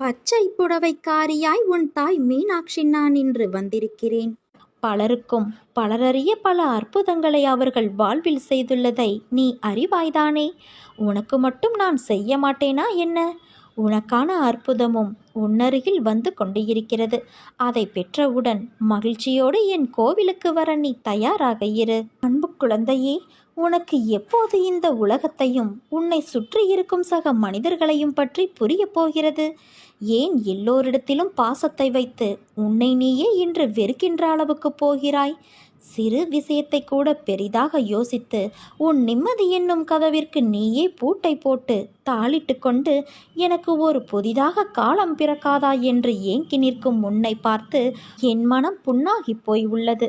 பச்சை புடவைக்காரியாய் உன் தாய் மீனாட்சி நான் இன்று வந்திருக்கிறேன். பலருக்கும் பலரறிய பல அற்புதங்களை அவர்கள் வாழ்வில் செய்துள்ளதை நீ அறிவாய்தானே? உனக்கு மட்டும் நான் செய்ய மாட்டேனா என்ன? உனக்கான அற்புதமும் உன்னருகில் வந்து கொண்டு இருக்கிறது அதை பெற்றவுடன் மகிழ்ச்சியோடு என் கோவிலுக்கு வர நீ தயாராக இரு. அன்பு குழந்தையே உனக்கு எப்போது இந்த உலகத்தையும் உன்னை சுற்றி இருக்கும் சக மனிதர்களையும் பற்றி புரியப் போகிறது? ஏன் எல்லோரிடத்திலும் பாசத்தை வைத்து உன்னை நீயே இன்று வெறுக்கின்ற அளவுக்கு போகிறாய்? சிறு விஷயத்தை கூட பெரிதாக யோசித்து உன் நிம்மதி என்னும் கதவிற்கு நீயே பூட்டை போட்டு தாளிட்டு கொண்டு எனக்கு ஒரு புதிதாக காலம் பிறக்காதா என்று ஏங்கி நிற்கும் உன்னை பார்த்து என் மனம் புண்ணாகிப் போய் உள்ளது.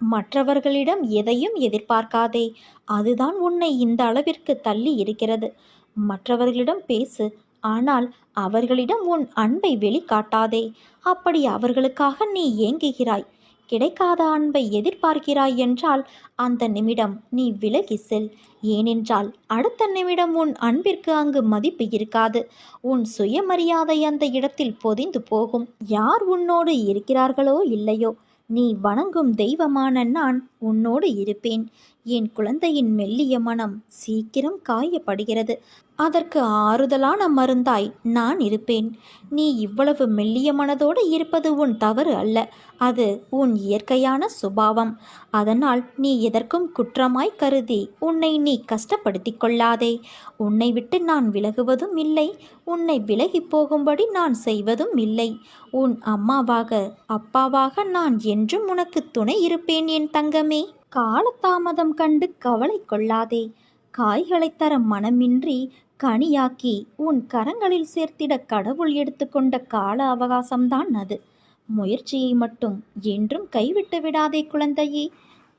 மற்றவர்களிடம் எதையும் எதிர்பார்க்காதே. அதுதான் உன்னை இந்த அளவிற்கு தள்ளி இருக்கிறது. மற்றவர்களிடம் பேசு ஆனால் அவர்களிடம் உன் அன்பை வெளிக்காட்டாதே. அப்படி அவர்களுக்காக நீ ஏங்குகிறாய். கிடைக்காத அன்பை எதிர்பார்க்கிறாய் என்றால் அந்த நிமிடம் நீ விலகி செல். ஏனென்றால் அடுத்த நிமிடம் உன் அன்பிற்கு அங்கு மதிப்பு இருக்காது. உன் சுயமரியாதை அந்த இடத்தில் பொதிந்து போகும். யார் உன்னோடு இருக்கிறார்களோ இல்லையோ. நீ வணங்கும் தெய்வமான நான் உன்னோடு இருப்பேன். என் குழந்தையின் மெல்லிய மனம் சீக்கிரம் காயப்படுகிறது. அதற்கு ஆறுதலான மருந்தாய் நான் இருப்பேன். நீ இவ்வளவு மெல்லிய மனதோடு இருப்பது உன் தவறு அல்ல. அது உன் இயற்கையான சுபாவம். அதனால் நீ எதற்கும் குற்றமாய் கருதி உன்னை நீ கஷ்டப்படுத்தி கொள்ளாதே. உன்னை விட்டு நான் விலகுவதும் இல்லை. உன்னை விலகி போகும்படி நான் செய்வதும் இல்லை. உன் அம்மாவாக அப்பாவாக நான் என்றும் உனக்கு துணை இருப்பேன் என் தங்கமே. காலதாமதம் கண்டு கவலை கொள்ளாதே. காய்களைத் தர மனமின்றி கனியாக்கி உன் கரங்களில் சேர்த்திட கடவுள் எடுத்துக்கொண்ட கால அவகாசம்தான் அது. முயற்சியை மட்டும் என்றும் கைவிட்டு விடாதே குழந்தையே.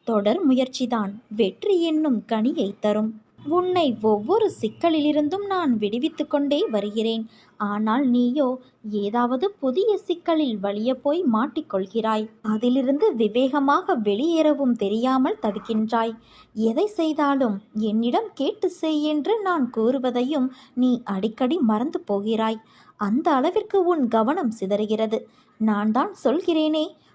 தொடர் முயற்சிதான் வெற்றி என்னும் கனியை தரும். உன்னை ஒவ்வொரு சிக்கலிலிருந்தும் நான் விடுவித்து கொண்டே வருகிறேன். ஆனால் நீயோ ஏதாவது புதிய சிக்கலில் வழிய போய் மாட்டிக்கொள்கிறாய். அதிலிருந்து விவேகமாக வெளியேறவும் தெரியாமல் தவிக்கின்றாய் எதை செய்தாலும் என்னிடம் கேட்டு செய் என்று நான் கூறுவதையும் நீ அடிக்கடி மறந்து போகிறாய். அந்த அளவிற்கு உன் கவனம் சிதறுகிறது. நான் தான் சொல்கிறேனே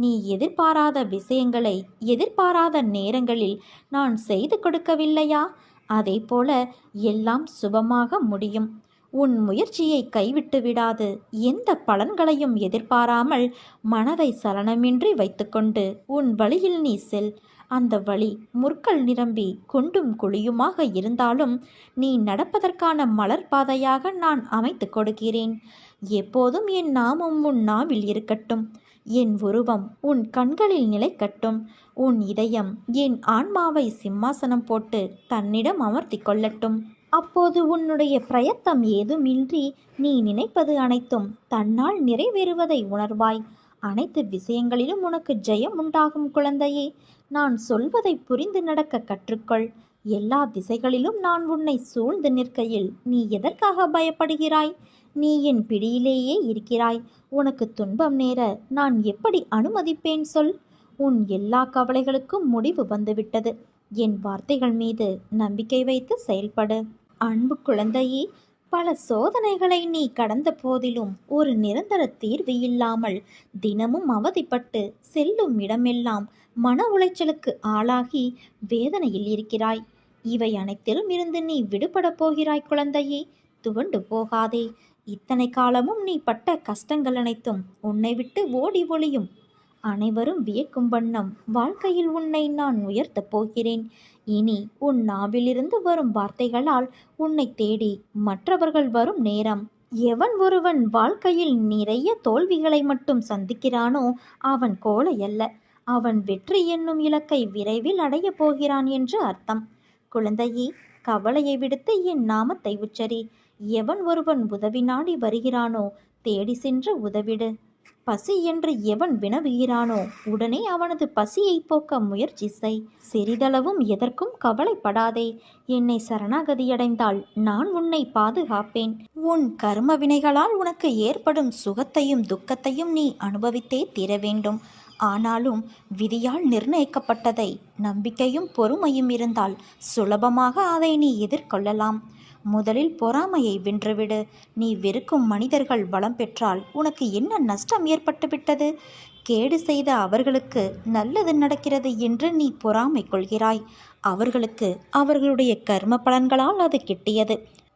நீ எதிர்பாராத விஷயங்களை எதிர்பாராத நேரங்களில் நான் செய்து கொடுக்கவில்லையா? அதே போல எல்லாம் சுபமாக முடியும். உன் முயற்சியை கைவிட்டு விடாது. எந்த பலன்களையும் எதிர்பாராமல் மனதை சலனமின்றி வைத்துக்கொண்டு உன் வழியில் நீ செல். அந்த வழி முற்கள் நிரம்பி குண்டும் குழியுமாக இருந்தாலும் நீ நடப்பதற்கான மலர் பாதையாக நான் அமைத்து கொடுக்கிறேன். எப்போதும் என் நாமம் உன் நாவில் இருக்கட்டும். என் உருவம் உன் கண்களில் நிலைக்கட்டும். உன் இதயம் என் ஆன்மாவை சிம்மாசனம் போட்டு தன்னிடம் அமர்த்தி கொள்ளட்டும். அப்போது உன்னுடைய பிரயத்தம் ஏதுமின்றி நீ நினைப்பது அனைத்தும் தன்னால் நிறைவேறுவதை உணர்வாய். அனைத்து விஷயங்களிலும் உனக்கு ஜெயம் உண்டாகும் குழந்தையே நான் சொல்வதை புரிந்து நடக்க கற்றுக்கொள். எல்லா திசைகளிலும் நான் உன்னை சூழ்ந்து நிற்கையில் நீ எதற்காக பயப்படுகிறாய்? நீ என் பிடியிலேயே இருக்கிறாய். உனக்கு துன்பம் நேர நான் எப்படி அனுமதிப்பேன் சொல்? உன் எல்லா கவலைகளுக்கும் முடிவு வந்துவிட்டது. என் வார்த்தைகள் மீது நம்பிக்கை வைத்து செயல்படு. அன்பு குழந்தையே பல சோதனைகளை நீ கடந்த போதிலும் ஒரு நிரந்தர தீர்வு இல்லாமல் தினமும் அவதிப்பட்டு செல்லும் இடமெல்லாம் மன உளைச்சலுக்கு ஆளாகி வேதனையில் இருக்கிறாய். இவை அனைத்திலும் இருந்து நீ விடுபடப் போகிறாய் குழந்தையே. துவண்டு போகாதே. இத்தனை காலமும் நீ பட்ட கஷ்டங்கள் அனைத்தும் உன்னை விட்டு ஓடி ஒளியும். அனைவரும் வியக்கும் வண்ணம் வாழ்க்கையில் உன்னை நான் உயர்த்தப் போகிறேன். இனி உன் நாவிலிருந்து வரும் வார்த்தைகளால் உன்னை தேடி மற்றவர்கள் வரும் நேரம். எவன் ஒருவன் வாழ்க்கையில் நிறைய தோல்விகளை மட்டும் சந்திக்கிறானோ அவன் கோலை அல்ல அவன் வெற்றி என்னும் இலக்கை விரைவில் அடையப் போகிறான் என்று அர்த்தம். குழந்தையே கவலையை விடுத்து என் நாமத்தை உச்சரி. எவன் ஒருவன் உதவி நாடி வருகிறானோ தேடி சென்று உதவிடு. பசி என்று எவன் வினவுகிறானோ உடனே அவனது பசியை போக்க முயற்சி செய். சிறிதளவும் எதற்கும் கவலைப்படாதே. என்னை சரணாகதியடைந்தால் நான் உன்னை பாதுகாப்பேன். உன் கர்ம வினைகளால் உனக்கு ஏற்படும் சுகத்தையும் துக்கத்தையும் நீ அனுபவித்தே தீர வேண்டும் ஆனாலும் விதியால் நிர்ணயிக்கப்பட்டதை நம்பிக்கையும் பொறுமையும் இருந்தால் சுலபமாக அதை நீ எதிர்கொள்ளலாம். முதலில் பொறாமையை வென்றுவிடு. நீ வெறுக்கும் மனிதர்கள் வளம் பெற்றால் உனக்கு என்ன நஷ்டம் ஏற்பட்டுவிட்டது? கேடு செய்த அவர்களுக்கு நல்லது நடக்கிறது என்று நீ பொறாமை கொள்கிறாய். அவர்களுக்கு அவர்களுடைய கர்ம பலன்களால் அது கிட்டியது.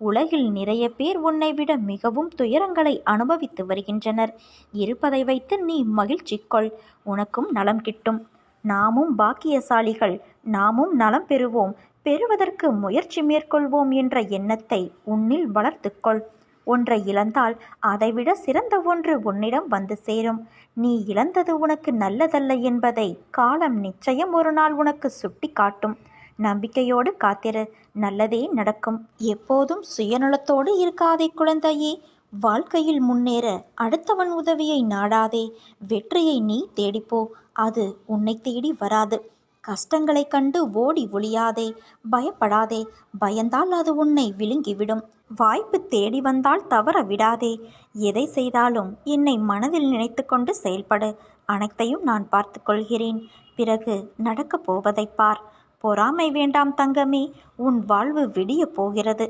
உலகில் நிறைய பேர் உன்னை விட மிகவும் துயரங்களை அனுபவித்து வருகின்றனர். இருப்பதை வைத்து நீ மகிழ்ச்சி கொள். உனக்கும் நலம் கிட்டும். நாமும் பாக்கியசாலிகள். நாமும் நலம் பெறுவோம். பெறுவதற்கு முயற்சி மேற்கொள்வோம் என்ற எண்ணத்தை உன்னில் வளர்த்துக்கொள் ஒன்றை இழந்தால் அதைவிட சிறந்த ஒன்று உன்னிடம் வந்து சேரும். நீ இழந்தது உனக்கு நல்லதல்ல என்பதை காலம் நிச்சயம் ஒரு நாள் உனக்கு சுட்டி காட்டும் நம்பிக்கையோடு காத்திரு. நல்லதே நடக்கும். எப்போதும் சுயநலத்தோடு இருக்காதே குழந்தையே. வாழ்க்கையில் முன்னேற அடுத்தவன் உதவியை நாடாதே. வெற்றியை நீ தேடிப்போ. அது உன்னை தேடி வராது. கஷ்டங்களைக் கண்டு ஓடி ஒளியாதே. பயப்படாதே. பயந்தால் அது உன்னை விழுங்கிவிடும். வாய்ப்பு தேடி வந்தால் தவற விடாதே. எதை செய்தாலும் என்னை மனதில் நினைத்து கொண்டு செயல்படு. அனைத்தையும் நான் பார்த்து கொள்கிறேன். பிறகு நடக்கப் போவதைப் பார். பொறாமை வேண்டாம் தங்கமே உன் வாழ்வு விடிய போகிறது.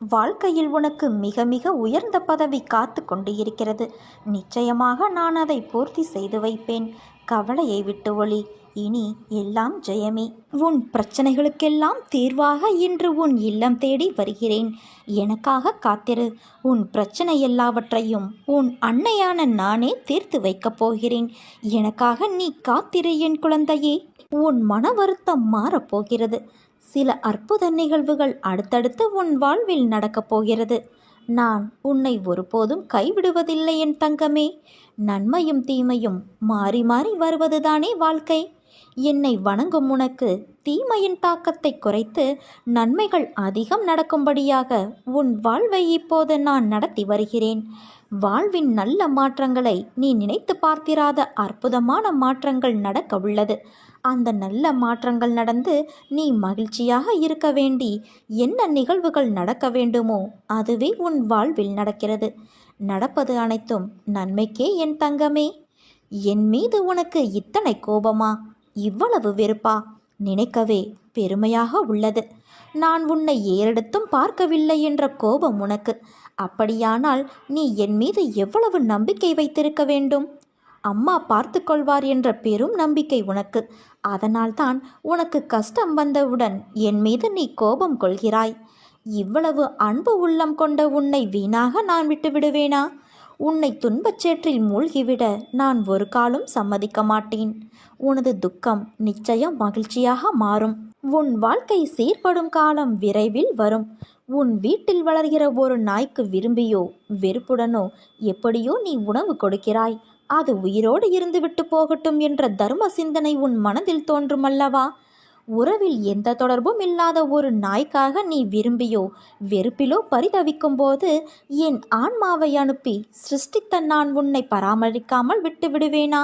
வாழ்க்கையில் உனக்கு மிக மிக உயர்ந்த பதவி காத்து கொண்டு இருக்கிறது நிச்சயமாக நான் அதை பூர்த்தி செய்து வைப்பேன். கவலையை விட்டு ஒளி. இனி எல்லாம் ஜெயமே. உன் பிரச்சனைகளுக்கெல்லாம் தீர்வாக இன்று உன் இல்லம் தேடி வருகிறேன். எனக்காக காத்திரு. உன் பிரச்சனை எல்லாவற்றையும் உன் அன்னையான நானே தீர்த்து வைக்கப் போகிறேன். எனக்காக நீ காத்திரு என் குழந்தையே. உன் மன வருத்தம் மாறப்போகிறது சில அற்புத நிகழ்வுகள் அடுத்தடுத்து உன் வாழ்வில் நடக்கப் போகிறது. நான் உன்னை ஒருபோதும் கைவிடுவதில்லை என் தங்கமே. நன்மையும் தீமையும் மாறி மாறி வருவதுதானே வாழ்க்கை. என்னை வணங்கும் உனக்கு தீமையின் தாக்கத்தை குறைத்து நன்மைகள் அதிகம் நடக்கும்படியாக உன் வாழ்வை இப்போது நான் நடத்தி வருகிறேன். வாழ்வின் நல்ல மாற்றங்களை நீ நினைத்து பார்த்திராத அற்புதமான மாற்றங்கள் நடக்க உள்ளது அந்த நல்ல மாற்றங்கள் நடந்து நீ மகிழ்ச்சியாக இருக்க வேண்டி என்ன நிகழ்வுகள் நடக்க வேண்டுமோ அதுவே உன் வாழ்வில் நடக்கிறது. நடப்பது அனைத்தும் நன்மைக்கே என் தங்கமே. என் மீது உனக்கு இத்தனை கோபமா? இவ்வளவு வெறுப்பா? நினைக்கவே பெருமையாக உள்ளது. நான் உன்னை ஏறெடுத்தும் பார்க்கவில்லை என்ற கோபம் உனக்கு. அப்படியானால் நீ என் மீது எவ்வளவு நம்பிக்கை வைத்திருக்க வேண்டும்? அம்மா பார்த்து கொள்வார் என்ற பெரும் நம்பிக்கை உனக்கு. அதனால்தான் உனக்கு கஷ்டம் வந்தவுடன் என் மீது நீ கோபம் கொள்கிறாய். இவ்வளவு அன்பு உள்ளம் கொண்ட உன்னை வீணாக நான் விட்டுவிடுவேனா உன்னை துன்பச் சேற்றில் மூழ்கிவிட நான் ஒரு காலம் சம்மதிக்க மாட்டேன். உனது துக்கம் நிச்சயம் மகிழ்ச்சியாக மாறும். உன் வாழ்க்கை சீர்படும் காலம் விரைவில் வரும். உன் வீட்டில் வளர்கிற ஒரு நாய்க்கு விரும்பியோ வெறுப்புடனோ எப்படியோ நீ உணவு கொடுக்கிறாய். அது உயிரோடு இருந்துவிட்டு போகட்டும் என்ற தர்ம சிந்தனை உன் மனதில் தோன்றும் அல்லவா? உறவில் எந்த தொடர்பும் இல்லாத ஒரு நாய்க்காக நீ விரும்பியோ வெறுப்பிலோ பரிதவிக்கும் போது என் ஆன்மாவை அனுப்பி சிருஷ்டித்த நான் உன்னை பராமரிக்காமல் விட்டு விடுவேனா?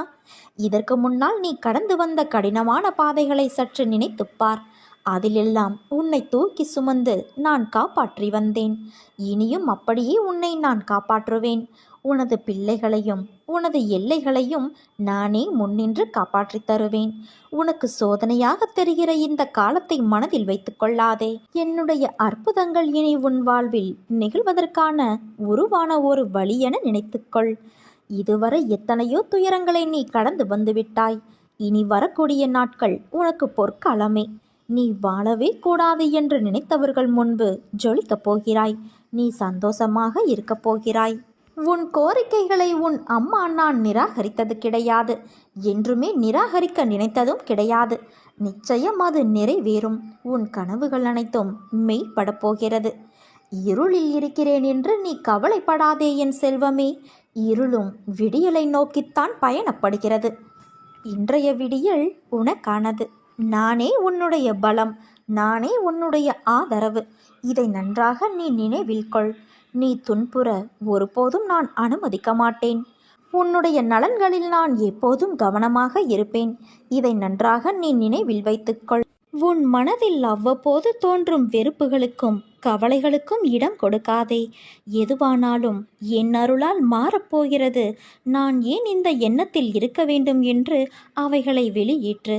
இதற்கு முன்னால் நீ கடந்து வந்த கடினமான பாதைகளை சற்று நினைத்துப்பார் அதிலெல்லாம் உன்னை தூக்கி சுமந்து நான் காப்பாற்றி வந்தேன். இனியும் அப்படியே உன்னை நான் காப்பாற்றுவேன். உனது பிள்ளைகளையும் உனது எல்லைகளையும் நானே முன்னின்று காப்பாற்றித் தருவேன். உனக்கு சோதனையாக தெரிகிற இந்த காலத்தை மனதில் வைத்துக் கொள்ளாதே. என்னுடைய அற்புதங்கள் இனி உன் வாழ்வில் நிகழ்வதற்கான உருவான ஒரு வழி என நினைத்துக்கொள் இதுவரை எத்தனையோ துயரங்களை நீ கடந்து வந்துவிட்டாய். இனி வரக்கூடிய நாட்கள் உனக்கு பொற்காலமே. நீ வாழவே கூடாது என்று நினைத்தவர்கள் முன்பு ஜொலிக்கப் போகிறாய். நீ சந்தோஷமாக இருக்கப் போகிறாய். உன் கோரிக்கைகளை உன் அம்மா நான் நிராகரித்தது கிடையாது. என்றுமே நிராகரிக்க நினைத்ததும் கிடையாது. நிச்சயம் அது நிறைவேறும். உன் கனவுகள் அனைத்தும் மெய்ப்படப் போகிறது. இருளில் இருக்கிறேன் என்று நீ கவலைப்படாதே என் செல்வமே. இருளும் விடியலை நோக்கித்தான் பயணப்படுகிறது. இன்றைய விடியல் உனக்கானது. நானே உன்னுடைய பலம். நானே உன்னுடைய ஆதரவு. இதை நன்றாக நீ நினைவில் கொள். நீ துன்புற ஒருபோதும் நான் அனுமதிக்க மாட்டேன் உன்னுடைய நலன்களில் நான் எப்போதும் கவனமாக இருப்பேன். இதை நன்றாக நீ நினைவில் வைத்துக்கொள். உன் மனதில் அவ்வப்போது தோன்றும் வெறுப்புகளுக்கும் கவலைகளுக்கும் இடம் கொடுக்காதே. எதுவானாலும் என் அருளால் மாறப்போகிறது. நான் ஏன் இந்த எண்ணத்தில் இருக்க வேண்டும் என்று அவைகளை வெளியேற்று.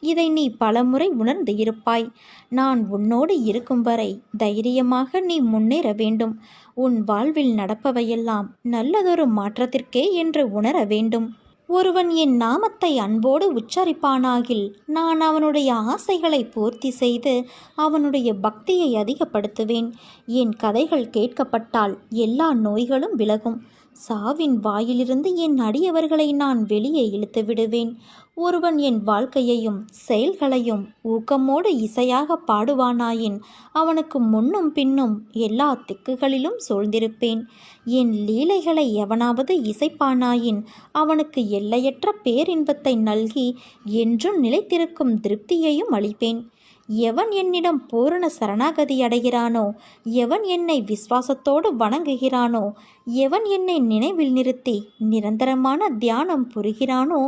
இதை நீ பலமுறை உணர்ந்து இருப்பாய் நான் உன்னோடு இருக்கும் வரை தைரியமாக நீ முன்னேற வேண்டும். உன் வாழ்வில் நடப்பவையெல்லாம் நல்லதொரு மாற்றத்திற்கே என்று உணர வேண்டும். ஒருவன் என் நாமத்தை அன்போடு உச்சரிப்பானாகில் நான் அவனுடைய ஆசைகளை பூர்த்தி செய்து அவனுடைய பக்தியை அதிகப்படுத்துவேன். என் கதைகள் கேட்கப்பட்டால் எல்லா நோய்களும் விலகும். சாவின் வாயிலிருந்து என் அடியவர்களை நான் வெளியே இழுத்து விடுவேன். ஒருவன் என் வாழ்க்கையையும் செயல்களையும் ஊக்கமோடு இசையாக பாடுவானாயின் அவனுக்கு முன்னும் பின்னும் எல்லா திக்குகளிலும் சூழ்ந்திருப்பேன். என் லீலைகளை எவனாவது இசைப்பானாயின் அவனுக்கு எல்லையற்ற பேரின்பத்தை நல்கி என்றும் நிலைத்திருக்கும் திருப்தியையும் அளிப்பேன். எவன் என்னிடம் பூரண சரணாகதி அடைகிறானோ எவன் என்னை விசுவாசத்தோடு வணங்குகிறானோ எவன் என்னை நினைவில் நிறுத்தி நிரந்தரமான தியானம் புரிகிறானோ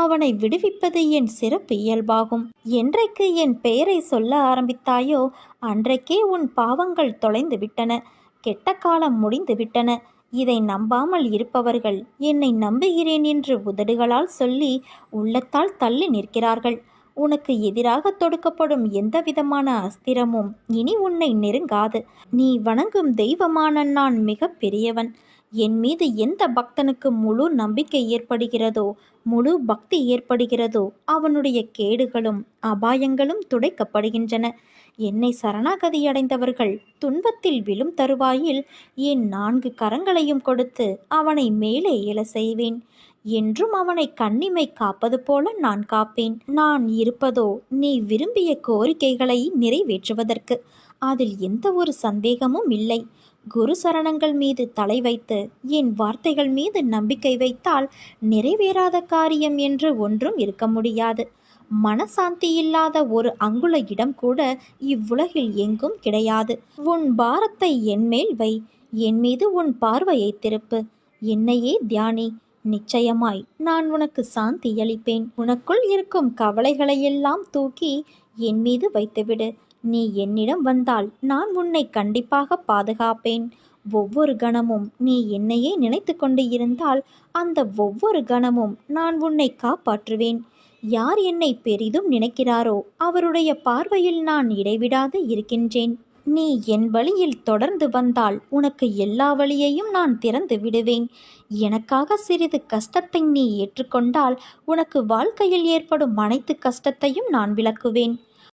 அவனை விடுவிப்பது என் சிறப்பு இயல்பாகும். என்றைக்கு என் பெயரை சொல்ல ஆரம்பித்தாயோ அன்றைக்கே உன் பாவங்கள் தொலைந்து விட்டன. கெட்ட காலம் முடிந்து விட்டன. இதை நம்பாமல் இருப்பவர்கள் என்னை நம்புகிறேன் என்று உதடுகளால் சொல்லி உள்ளத்தால் தள்ளி நிற்கிறார்கள். உனக்கு எதிராக தொடுக்கப்படும் எந்த விதமான அஸ்திரமும் இனி உன்னை நெருங்காது. நீ வணங்கும் தெய்வமான நான் மிக பெரியவன். என் மீது எந்த பக்தனுக்கு முழு நம்பிக்கை ஏற்படுகிறதோ முழு பக்தி ஏற்படுகிறதோ அவனுடைய கேடுகளும் அபாயங்களும் துடைக்கப்படுகின்றன. என்னை சரணாகதி அடைந்தவர்கள் துன்பத்தில் விழும் தருவாயில் என் நான்கு கரங்களையும் கொடுத்து அவனை மேலே எழ செய்வேன். என்றும் அவனை கண்ணிமை காப்பது போல நான் காப்பேன். நான் இருப்பதோ நீ விரும்பிய கோரிக்கைகளை நிறைவேற்றுவதற்கு. அதில் எந்த ஒரு சந்தேகமும் இல்லை. குரு சரணங்கள் மீது தலை வைத்து என் வார்த்தைகள் மீது நம்பிக்கை வைத்தால் நிறைவேறாத காரியம் என்று ஒன்றும் இருக்க முடியாது. மனசாந்தி இல்லாத ஒரு அங்குல இடம் கூட இவ்வுலகில் எங்கும் கிடையாது. உன் பாரத்தை என்மேல் வை. என் மீது உன் பார்வையை திருப்பு. என்னையே தியானி. நிச்சயமாய் நான் உனக்கு சாந்தி அளிப்பேன் உனக்குள் இருக்கும் கவலைகளையெல்லாம் தூக்கி என் மீது வைத்துவிடு. நீ என்னிடம் வந்தால் நான் உன்னை கண்டிப்பாக பாதுகாப்பேன். ஒவ்வொரு கணமும் நீ என்னையே நினைத்து கொண்டு இருந்தால் அந்த ஒவ்வொரு கணமும் நான் உன்னை காப்பாற்றுவேன். யார் என்னை பெரிதும் நினைக்கிறாரோ அவருடைய பார்வையில் நான் இடைவிடாது இருக்கின்றேன். நீ என் வழியில் தொடர்ந்து வந்தால் உனக்கு எல்லா வழியையும் நான் திறந்து விடுவேன். எனக்காக சிறிது கஷ்டத்தை நீ ஏற்றுக்கொண்டால் உனக்கு வாழ்க்கையில் ஏற்படும் அனைத்து கஷ்டத்தையும் நான் விளக்குவேன்.